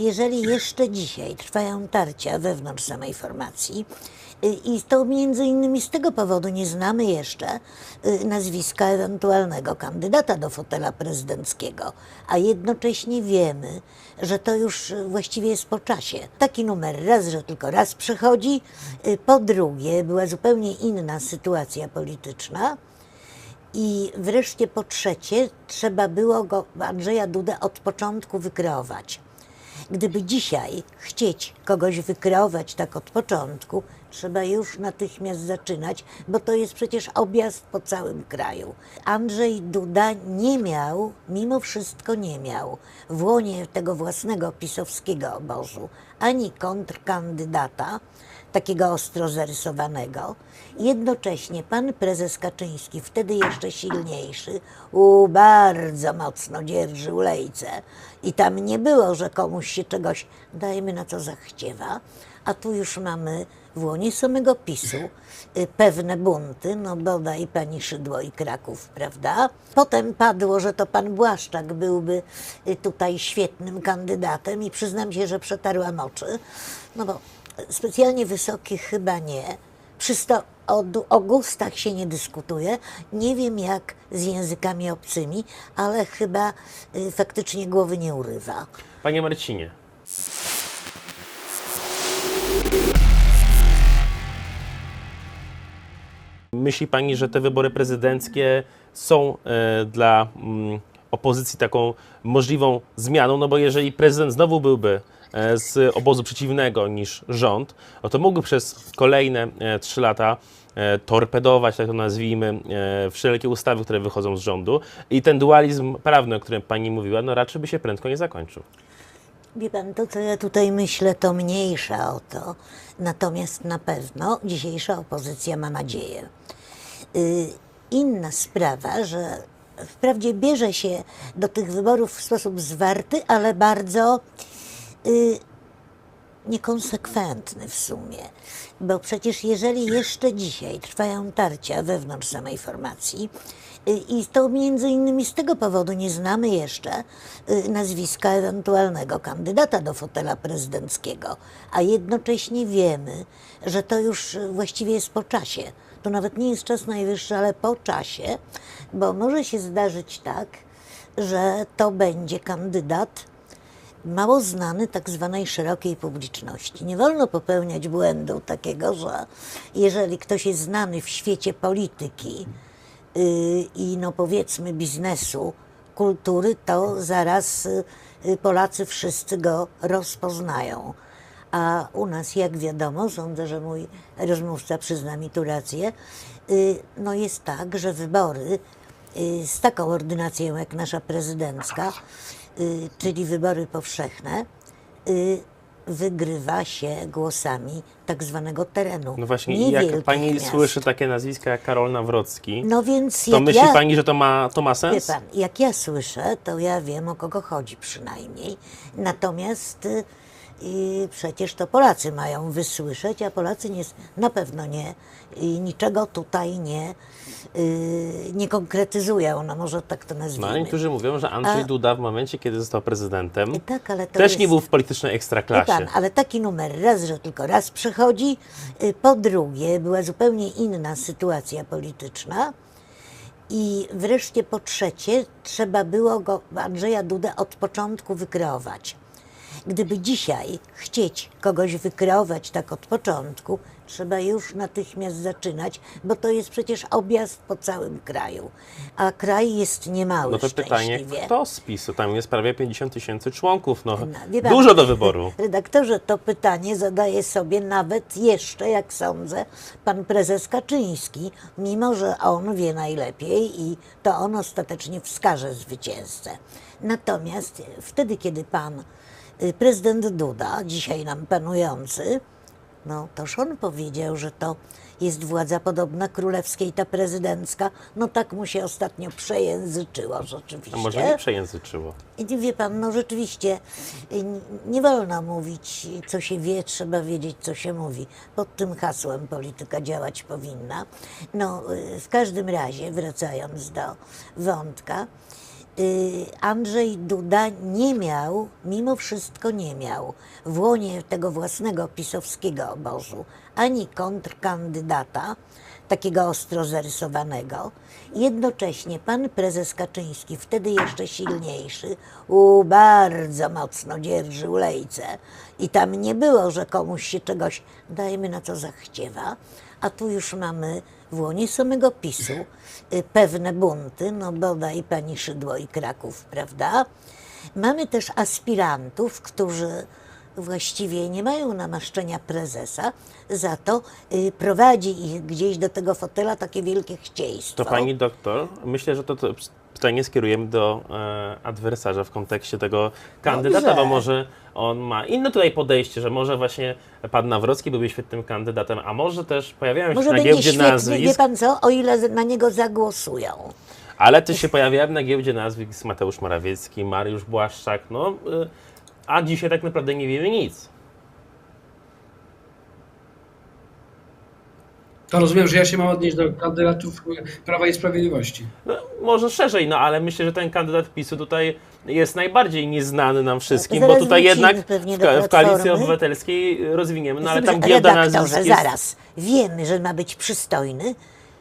Jeżeli jeszcze dzisiaj trwają tarcia wewnątrz samej formacji y, i to między innymi z tego powodu nie znamy jeszcze y, nazwiska ewentualnego kandydata do fotela prezydenckiego, a jednocześnie wiemy, że to już y, właściwie jest po czasie. Taki numer raz, że tylko raz przychodzi, po drugie była zupełnie inna sytuacja polityczna. I wreszcie po trzecie, trzeba było go, Andrzeja Dudę od początku wykreować. Gdyby dzisiaj chcieć kogoś wykreować tak od początku, trzeba już natychmiast zaczynać, bo to jest przecież objazd po całym kraju. Andrzej Duda nie miał, mimo wszystko nie miał, w łonie tego własnego pisowskiego obozu ani kontrkandydata, takiego ostro zarysowanego. Jednocześnie pan prezes Kaczyński, wtedy jeszcze silniejszy, u bardzo mocno dzierżył lejce i tam nie było, że komuś się czegoś, dajmy na co zachciewa, a tu już mamy w łonie samego PiSu y, pewne bunty, no bodaj pani Szydło i Kraków, prawda? Potem padło, że to pan Błaszczak byłby y, tutaj świetnym kandydatem i przyznam się, że przetarłam oczy, no bo specjalnie wysokich chyba nie. Przy sto, o, o gustach się nie dyskutuje. Nie wiem jak z językami obcymi, ale chyba y, faktycznie głowy nie urywa. Panie Marcinie, myśli Pani, że te wybory prezydenckie są e, dla mm, opozycji taką możliwą zmianą? No bo jeżeli prezydent znowu byłby z obozu przeciwnego niż rząd, no to mógłby przez kolejne e, trzy lata e, torpedować, tak to nazwijmy, e, wszelkie ustawy, które wychodzą z rządu i ten dualizm prawny, o którym Pani mówiła, no raczej by się prędko nie zakończył. Wie pan, to co ja tutaj myślę, to mniejsza o to. Natomiast na pewno dzisiejsza opozycja ma nadzieję. Y, Inna sprawa, że wprawdzie bierze się do tych wyborów w sposób zwarty, ale bardzo niekonsekwentny w sumie. Bo przecież jeżeli jeszcze dzisiaj trwają tarcia wewnątrz samej formacji y, i to między innymi z tego powodu nie znamy jeszcze y, nazwiska ewentualnego kandydata do fotela prezydenckiego, a jednocześnie wiemy, że to już y, właściwie jest po czasie. To nawet nie jest czas najwyższy, ale po czasie, bo może się zdarzyć tak, że to będzie kandydat mało znany tak zwanej szerokiej publiczności. Nie wolno popełniać błędu takiego, że jeżeli ktoś jest znany w świecie polityki yy, i no powiedzmy biznesu, kultury, to zaraz yy, Polacy wszyscy go rozpoznają. A u nas, jak wiadomo, sądzę, że mój rozmówca przyzna mi tu rację, yy, no jest tak, że wybory y, z taką ordynacją jak nasza prezydencka, czyli wybory powszechne, y, wygrywa się głosami tak zwanego terenu. No właśnie, niewielkich jak pani miast. słyszy takie nazwiska jak Karol Nawrocki, No więc to myśli ja, pani, że to ma, to ma wie sens? pan, jak ja słyszę, to ja wiem o kogo chodzi przynajmniej. Natomiast y, przecież to Polacy mają wysłyszeć, a Polacy nie, na pewno nie, y, niczego tutaj nie, y, nie konkretyzują, no może tak to No, nazwijmy. a niektórzy mówią, że Andrzej A- Duda w momencie, kiedy został prezydentem, I tak, też jest... nie był w politycznej ekstraklasie. pan, ale taki numer raz, że tylko raz przychodzi. y, Po drugie, była zupełnie inna sytuacja polityczna. I wreszcie po trzecie, trzeba było go, Andrzeja Dudę od początku wykreować. Gdyby dzisiaj chcieć kogoś wykreować tak od początku, trzeba już natychmiast zaczynać, bo to jest przecież objazd po całym kraju. A kraj jest niemały No to pytanie, kto z PiSu? Tam jest prawie 50 tysięcy członków, no, No, pan, dużo do wyboru. Redaktorze, to pytanie zadaje sobie nawet jeszcze, jak sądzę, pan prezes Kaczyński, mimo że on wie najlepiej i to on ostatecznie wskaże zwycięzcę. Natomiast wtedy, kiedy pan prezydent Duda, dzisiaj nam panujący, no toż on powiedział, że to jest władza podobna królewskiej, ta prezydencka. No tak mu się ostatnio przejęzyczyło rzeczywiście. A może nie przejęzyczyło? I wie pan, no rzeczywiście y, nie wolno mówić, co się wie, trzeba wiedzieć, co się mówi. Pod tym hasłem polityka działać powinna. No, y, w każdym razie, wracając do wątka, y, Andrzej Duda nie miał, mimo wszystko nie miał w łonie tego własnego pisowskiego obozu ani kontrkandydata, takiego ostro zarysowanego. Jednocześnie pan prezes Kaczyński, wtedy jeszcze silniejszy, u bardzo mocno dzierżył lejce i tam nie było, że komuś się czegoś dajmy na co zachciewa, a tu już mamy w łonie samego PiSu y, pewne bunty, no bodaj pani Szydło i Kraków, prawda? Mamy też aspirantów, którzy właściwie nie mają namaszczenia prezesa, za to y, prowadzi ich gdzieś do tego fotela takie wielkie chcieństwo. To pani doktor, myślę, że to, to pytanie skierujemy do e, adwersarza w kontekście tego kandydata, Dobrze. bo może on ma inne tutaj podejście, że może właśnie pan Nawrocki byłby świetnym kandydatem, a może też pojawiają się Może na giełdzie świetny, wie nazwisk, pan co, o ile na niego zagłosują. ale też się pojawiają na giełdzie nazwisk Mateusz Morawiecki, Mariusz Błaszczak, no, y, a dzisiaj tak naprawdę nie wiemy nic. To rozumiem, że ja się mam odnieść do kandydatów Prawa i Sprawiedliwości. No, może szerzej, no ale myślę, że ten kandydat PiSu tutaj jest najbardziej nieznany nam wszystkim, bo tutaj jednak w, ka- w koalicji obywatelskiej rozwiniemy, no ale tam giełda nazwisk jest zaraz. Wiemy, że ma być przystojny,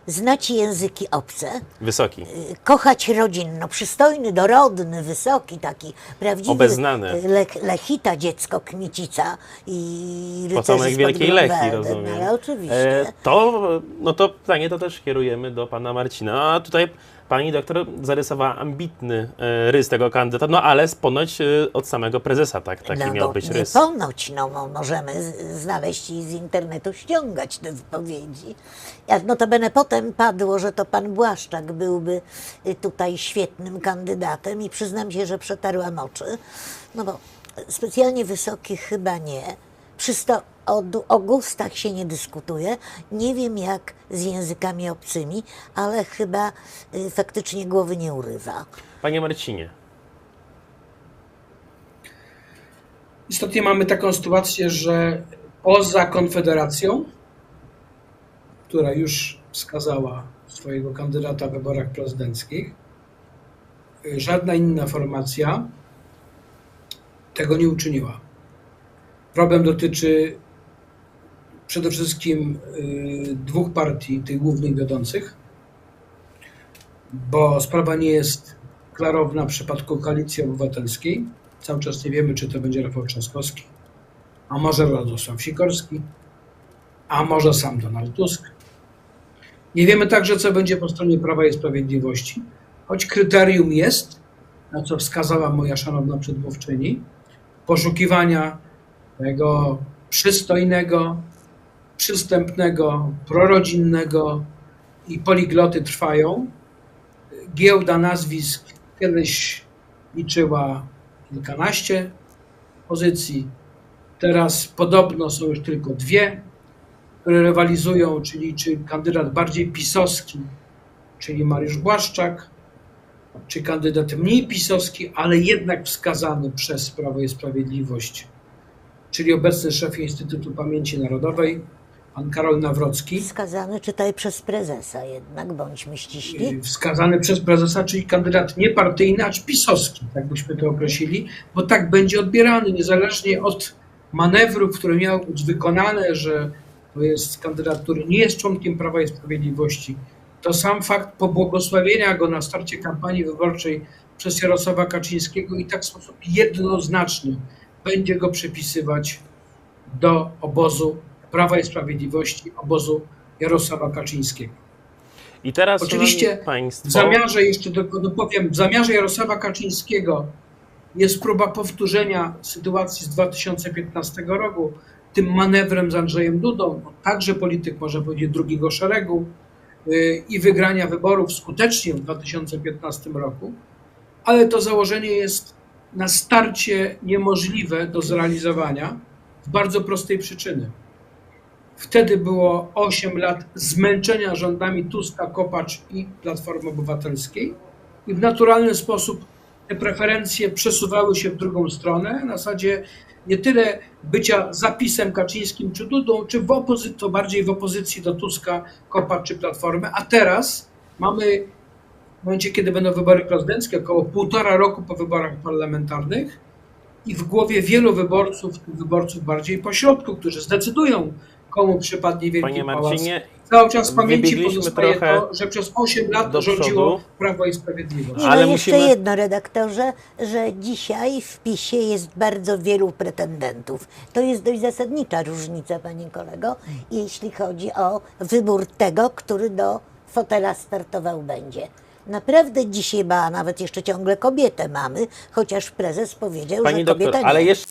znać języki obce, wysoki. y, kochać rodzinno, przystojny, dorodny, wysoki, taki prawdziwy Obeznany. y, Le, Lechita, dziecko Kmicica i Potomek Wielkiej Grunwaldu, rozumiem. No, ale oczywiście. E, to, no to pytanie to też kierujemy do pana Marcina. A tutaj pani doktor zarysowała ambitny e, rys tego kandydata, no ale ponoć e, od samego prezesa tak, taki no, miał no, być rys. ponoć, no, mo- możemy znaleźć i z internetu ściągać te wypowiedzi. Jak notabene potem padło, że to pan Błaszczak byłby y, tutaj świetnym kandydatem i przyznam się, że przetarłam oczy, no bo specjalnie wysoki chyba nie. Przysto o gustach się nie dyskutuje. Nie wiem jak z językami obcymi, ale chyba y, faktycznie głowy nie urywa. Panie Marcinie, Istotnie mamy taką sytuację, że poza Konfederacją, która już wskazała swojego kandydata w wyborach prezydenckich, żadna inna formacja tego nie uczyniła. Problem dotyczy przede wszystkim y, dwóch partii, tych głównych wiodących, bo sprawa nie jest klarowna w przypadku koalicji obywatelskiej. Cały czas nie wiemy, czy to będzie Rafał Trzaskowski, a może Radosław Sikorski, a może sam Donald Tusk. Nie wiemy także, co będzie po stronie Prawa i Sprawiedliwości, choć kryterium jest, na co wskazała moja szanowna przedmówczyni, poszukiwania tego przystojnego, przystępnego, prorodzinnego i poligloty trwają. Giełda nazwisk kiedyś liczyła kilkanaście pozycji. Teraz podobno są już tylko dwie, które rywalizują, czyli czy kandydat bardziej pisowski, czyli Mariusz Błaszczak, czy kandydat mniej pisowski, ale jednak wskazany przez Prawo i Sprawiedliwość, czyli obecny szef Instytutu Pamięci Narodowej, pan Karol Nawrocki. Wskazany czytaj przez prezesa jednak, bądźmy ściśli. Y, wskazany przez prezesa, czyli kandydat niepartyjny, acz pisowski, tak byśmy to określili, bo tak będzie odbierany, niezależnie od manewrów, które miały być wykonane, że to jest kandydat, który nie jest członkiem Prawa i Sprawiedliwości. To sam fakt pobłogosławienia go na starcie kampanii wyborczej przez Jarosława Kaczyńskiego i tak w sposób jednoznaczny będzie go przypisywać do obozu Prawa i Sprawiedliwości, obozu Jarosława Kaczyńskiego. i teraz, Oczywiście państwo, W zamiarze, jeszcze dopowiem, w zamiarze Jarosława Kaczyńskiego jest próba powtórzenia sytuacji z 2015 roku, tym manewrem z Andrzejem Dudą, także polityk, można powiedzieć, drugiego szeregu yy, i wygrania wyborów skutecznie w 2015 roku, ale to założenie jest na starcie niemożliwe do zrealizowania z bardzo prostej przyczyny. Wtedy było 8 lat zmęczenia rządami Tuska, Kopacz i Platformy Obywatelskiej i w naturalny sposób te preferencje przesuwały się w drugą stronę, na zasadzie nie tyle bycia zapisem Kaczyńskim czy Dudą, czy w opozy- to bardziej w opozycji do Tuska, Kopacz czy Platformy, a teraz mamy w momencie, kiedy będą wybory prezydenckie, około półtora roku po wyborach parlamentarnych i w głowie wielu wyborców, wyborców bardziej pośrodku, którzy zdecydują, komu przypadnie Wielki Panie Pałac. Cały czas w pamięci wybiegliśmy pozostaje trochę to, że przez 8 lat do rządziło przodu. Prawo i Sprawiedliwość. Nie, Ale jeszcze musimy- jedno, redaktorze, że dzisiaj w PiSie jest bardzo wielu pretendentów. To jest dość zasadnicza różnica, panie kolego, jeśli chodzi o wybór tego, który do fotela startował będzie. Naprawdę dzisiaj, ba, nawet jeszcze ciągle kobietę mamy, chociaż prezes powiedział, Pani że doktor, kobieta nie. ale jeszcze